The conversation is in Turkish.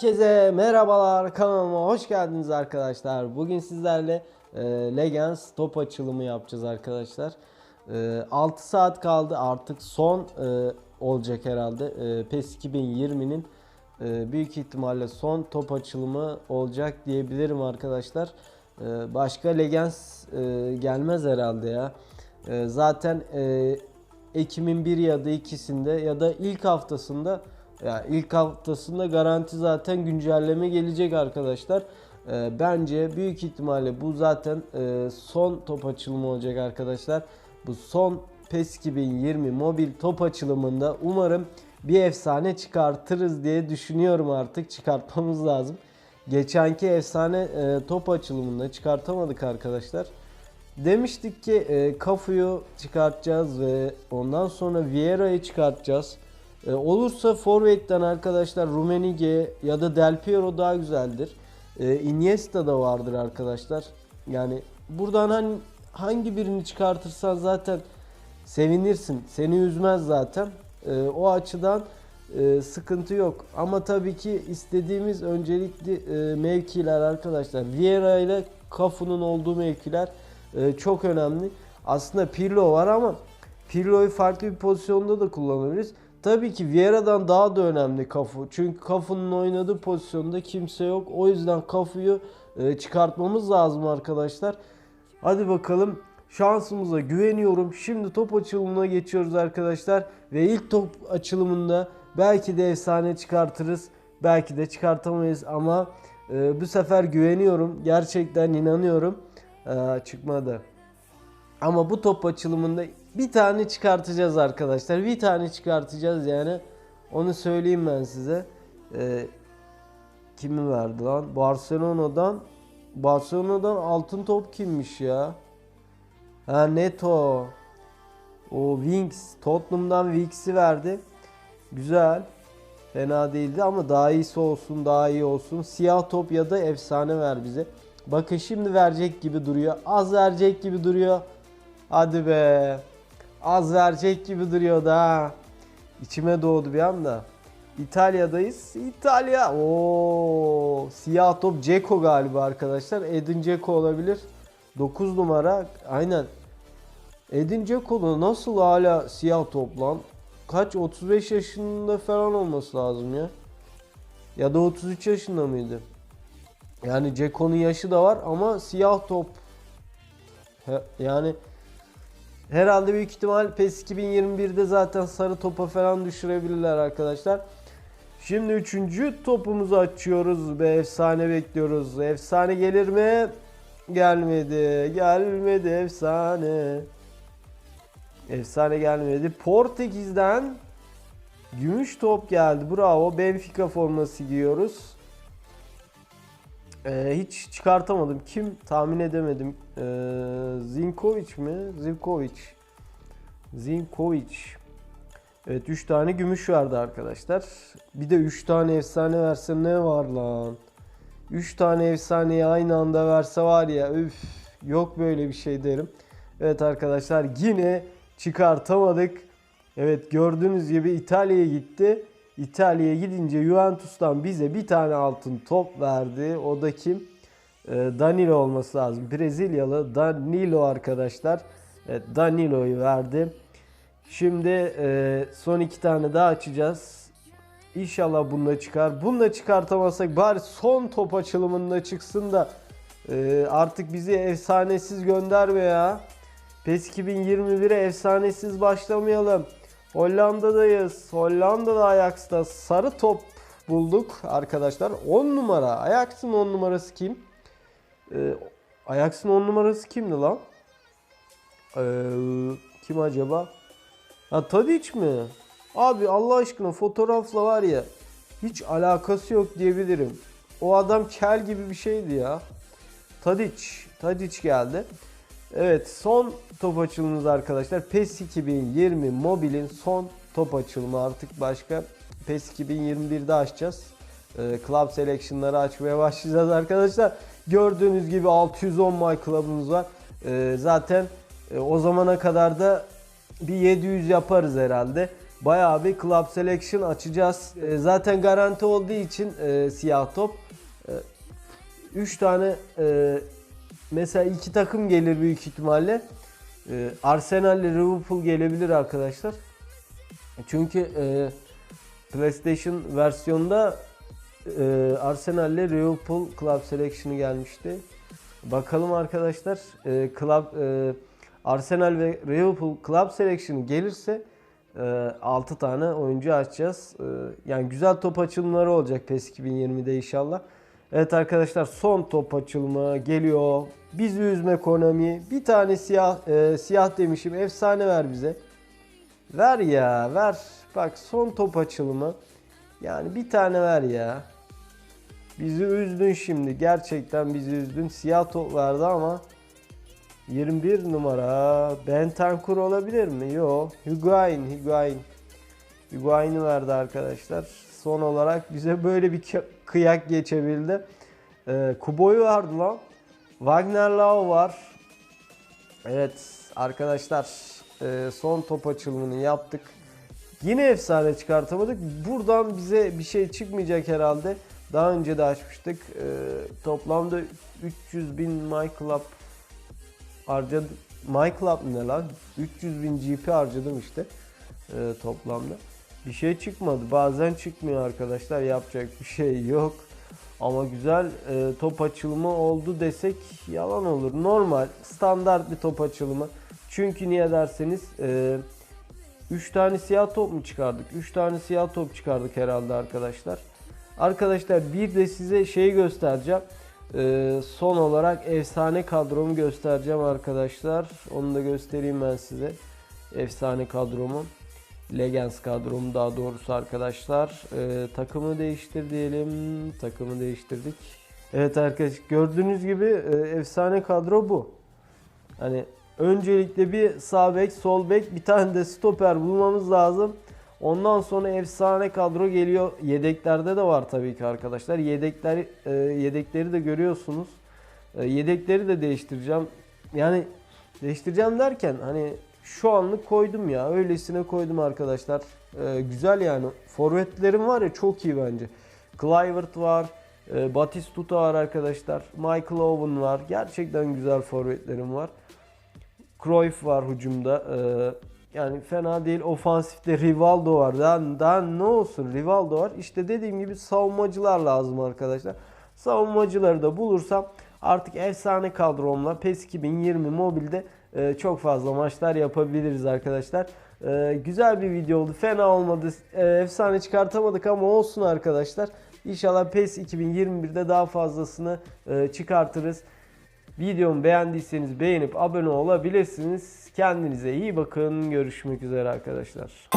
Herkese merhabalar kanalıma hoş geldiniz arkadaşlar. Bugün sizlerle e, Legends top açılımı yapacağız arkadaşlar. E, 6 saat kaldı artık son e, olacak herhalde. E, PES 2020'nin e, büyük ihtimalle son top açılımı olacak diyebilirim arkadaşlar. E, başka Legends e, gelmez herhalde ya. E, zaten e, Ekim'in bir ya da ikisinde ya da ilk haftasında ya ilk haftasında garanti zaten güncelleme gelecek arkadaşlar. Ee, bence büyük ihtimalle bu zaten e, son top açılımı olacak arkadaşlar. Bu son PES 2020 mobil top açılımında umarım bir efsane çıkartırız diye düşünüyorum artık. Çıkartmamız lazım. Geçenki efsane e, top açılımında çıkartamadık arkadaşlar. Demiştik ki e, Cafu'yu çıkartacağız ve ondan sonra Vieira'yı çıkartacağız. E, olursa Forvet'ten arkadaşlar Rumenige ya da Del Piero daha güzeldir. E, Iniesta da vardır arkadaşlar. Yani buradan hani hangi birini çıkartırsan zaten sevinirsin. Seni üzmez zaten. E, o açıdan e, sıkıntı yok. Ama tabii ki istediğimiz öncelikli e, mevkiler arkadaşlar. Vieira ile Cafu'nun olduğu mevkiler e, çok önemli. Aslında Pirlo var ama Pirlo'yu farklı bir pozisyonda da kullanabiliriz. Tabii ki Vieira'dan daha da önemli Cafu. Çünkü Cafu'nun oynadığı pozisyonda kimse yok. O yüzden Cafu'yu e, çıkartmamız lazım arkadaşlar. Hadi bakalım şansımıza güveniyorum. Şimdi top açılımına geçiyoruz arkadaşlar. Ve ilk top açılımında belki de efsane çıkartırız. Belki de çıkartamayız ama e, bu sefer güveniyorum. Gerçekten inanıyorum. E, çıkmadı. Ama bu top açılımında bir tane çıkartacağız arkadaşlar. Bir tane çıkartacağız yani. Onu söyleyeyim ben size. Ee, kimi verdi lan? Barcelona'dan Barcelona'dan altın top kimmiş ya? Ha Neto. O Winks. Tottenham'dan Winks'i verdi. Güzel. Fena değildi ama daha iyisi olsun, daha iyi olsun. Siyah top ya da efsane ver bize. Bakın şimdi verecek gibi duruyor. Az verecek gibi duruyor. Hadi be. Az verecek gibi duruyor da. İçime doğdu bir anda. İtalya'dayız. İtalya. Oo, siyah top Ceko galiba arkadaşlar. Edin Ceko olabilir. 9 numara. Aynen. Edin Dzeko'da nasıl hala siyah top lan? Kaç? 35 yaşında falan olması lazım ya. Ya da 33 yaşında mıydı? Yani Ceko'nun yaşı da var ama siyah top. Yani herhalde büyük ihtimal PES 2021'de zaten sarı topa falan düşürebilirler arkadaşlar. Şimdi üçüncü topumuzu açıyoruz ve efsane bekliyoruz. Efsane gelir mi? Gelmedi. Gelmedi efsane. Efsane gelmedi. Portekiz'den gümüş top geldi. Bravo. Benfica forması giyiyoruz. Ee, hiç çıkartamadım. Kim? Tahmin edemedim. Ee, Zinkovic mi? Zivkovic. Zinkovic. Evet 3 tane gümüş vardı arkadaşlar. Bir de 3 tane efsane verse ne var lan? 3 tane efsaneyi aynı anda verse var ya üf yok böyle bir şey derim. Evet arkadaşlar yine çıkartamadık. Evet gördüğünüz gibi İtalya'ya gitti. İtalya'ya gidince Juventus'tan bize bir tane altın top verdi. O da kim? Ee, Danilo olması lazım. Brezilyalı Danilo arkadaşlar. Evet, Danilo'yu verdi. Şimdi e, son iki tane daha açacağız. İnşallah bunda çıkar. Bunda çıkartamazsak bari son top açılımında çıksın da e, artık bizi efsanesiz gönderme ya. PES 2021'e efsanesiz başlamayalım. Hollanda'dayız. Hollanda'da Ajax'ta sarı top bulduk arkadaşlar. 10 numara. Ajax'ın 10 numarası kim? Ee, Ajax'ın 10 numarası kimdi lan? Ee, kim acaba? Ha Tadic mi? Abi Allah aşkına fotoğrafla var ya hiç alakası yok diyebilirim. O adam kel gibi bir şeydi ya. Tadic. Tadic geldi. Evet son top açılımımız arkadaşlar. PES 2020 mobilin son top açılımı artık başka. PES 2021'de açacağız. Ee, Club Selection'ları açmaya başlayacağız arkadaşlar. Gördüğünüz gibi 610 My Club'ımız var. Ee, zaten e, o zamana kadar da bir 700 yaparız herhalde. bayağı bir Club Selection açacağız. E, zaten garanti olduğu için e, siyah top. 3 tane e, mesela iki takım gelir büyük ihtimalle. E, Arsenal ile Liverpool gelebilir arkadaşlar. Çünkü e, PlayStation versiyonda e, Arsenal ile Liverpool Club Selection'ı gelmişti. Bakalım arkadaşlar e, Club Arsenal ve Liverpool Club Selection'ı gelirse e, 6 tane oyuncu açacağız. Yani güzel top açılımları olacak PES 2020'de inşallah. Evet arkadaşlar son top açılımı geliyor. Bizi üzme Konami. Bir tane siyah e, siyah demişim. Efsane ver bize. Ver ya ver. Bak son top açılımı. Yani bir tane ver ya. Bizi üzdün şimdi. Gerçekten bizi üzdün. Siyah top verdi ama 21 numara Bentancur olabilir mi? Yok. Higuain, Higuain. Higuain'i verdi arkadaşlar. Son olarak bize böyle bir kı- kıyak geçebildi. Ee, Kubo'yu verdi lan. Wagner Lau var. Evet arkadaşlar e, son top açılımını yaptık. Yine efsane çıkartamadık. Buradan bize bir şey çıkmayacak herhalde. Daha önce de açmıştık. Ee, toplamda 300 bin MyClub harcadım. MyClub ne lan? 300 bin GP harcadım işte ee, toplamda. Bir şey çıkmadı. Bazen çıkmıyor arkadaşlar. Yapacak bir şey yok. Ama güzel e, top açılımı oldu desek yalan olur. Normal, standart bir top açılımı. Çünkü niye derseniz 3 tane siyah top mu çıkardık? 3 tane siyah top çıkardık herhalde arkadaşlar. Arkadaşlar bir de size şey göstereceğim. E, son olarak efsane kadromu göstereceğim arkadaşlar. Onu da göstereyim ben size. Efsane kadromu. Legends kadromu daha doğrusu arkadaşlar. Ee, takımı değiştir diyelim. Takımı değiştirdik. Evet arkadaşlar gördüğünüz gibi e, efsane kadro bu. Hani öncelikle bir sağ bek, sol bek, bir tane de stoper bulmamız lazım. Ondan sonra efsane kadro geliyor. Yedeklerde de var tabii ki arkadaşlar. Yedekler e, yedekleri de görüyorsunuz. E, yedekleri de değiştireceğim. Yani değiştireceğim derken hani şu anlık koydum ya. Öylesine koydum arkadaşlar. Ee, güzel yani. Forvetlerim var ya çok iyi bence. Clivert var. E, Batistuta var arkadaşlar. Michael Owen var. Gerçekten güzel forvetlerim var. Cruyff var hücumda. Ee, yani fena değil. Ofansifte Rivaldo var. Daha, daha ne olsun Rivaldo var. İşte dediğim gibi savunmacılar lazım arkadaşlar. Savunmacıları da bulursam artık efsane kadromla PES 2020 mobilde e, çok fazla maçlar yapabiliriz arkadaşlar. E, güzel bir video oldu. Fena olmadı. E, efsane çıkartamadık ama olsun arkadaşlar. İnşallah PES 2021'de daha fazlasını e, çıkartırız. Videomu beğendiyseniz beğenip abone olabilirsiniz. Kendinize iyi bakın. Görüşmek üzere arkadaşlar.